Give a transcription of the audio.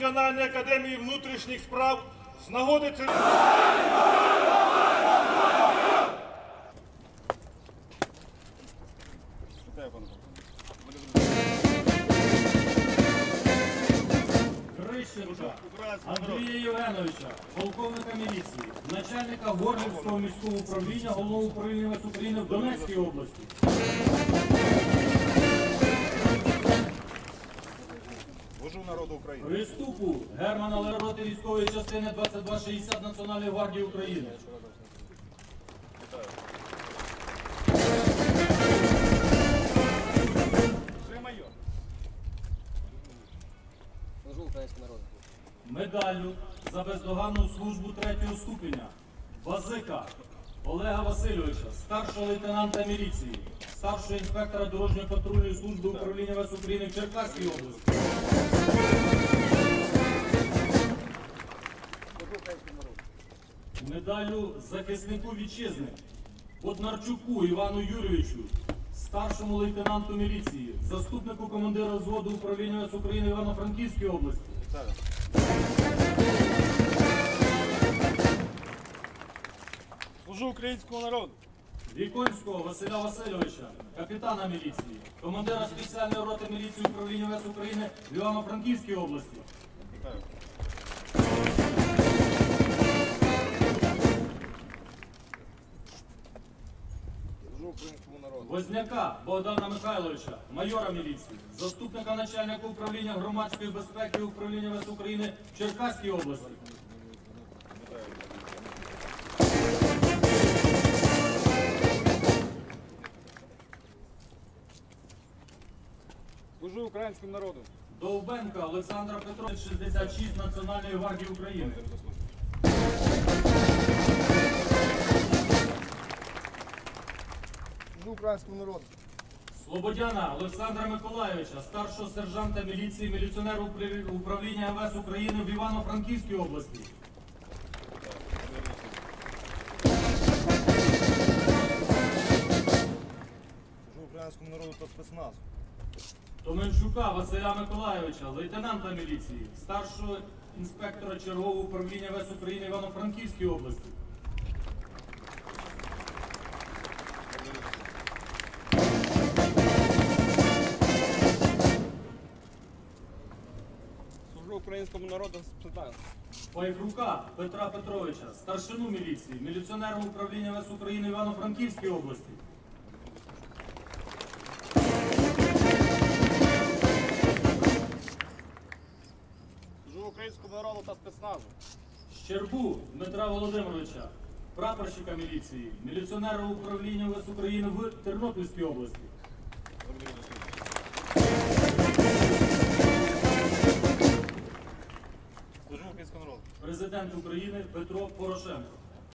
Національної академії внутрішніх справ з нагоди. Крищенка Андрія Євгеновича, полковника міліції, начальника Горлівського міського управління Головного управління України в Донецькій області. Служу народу України. Приступу Германа Лероти військової частини 2260 Національної гвардії України. Служу українському народу. Медаллю за бездоганну службу третього ступеня Базика Олега Васильовича, старшого лейтенанта міліції, старшого інспектора дорожньої патрульної служби управління ВС України в Черкаській області. Медаллю захиснику вітчизни Боднарчуку Івану Юрійовичу, старшому лейтенанту міліції, заступнику командира взводу управління ВС України Івано-Франківській області. Служу українському народу. Віконського Василя Васильовича, капітана міліції, командира спеціальної роти міліції управління ВС України в Івано-Франківській області. Українському народу. Возняка Богдана Михайловича, майора міліції, заступника начальника управління громадської безпеки управління ВС України в Черкаській області. Служу українському народу. Довбенка Олександра Петровича, 66 Національної гвардії України. Українському народу. Слободяна Олександра Миколайовича, старшого сержанта міліції, міліціонера управлі- управління МВС України в Івано-Франківській області. Служу українському народу та спецназу. Томенчука Василя Миколайовича, лейтенанта міліції, старшого інспектора чергового управління ВС України в Івано-Франківській області. Українському народу та спецназу. Файфрука Петра Петровича, старшину міліції, міліціонера управління ВС України Івано-Франківській області. Служу українському народу та спецназу. Щербу Дмитра Володимировича, прапорщика міліції, міліціонера управління ВС України в Тернопільській області. Президент України Петро Порошенко.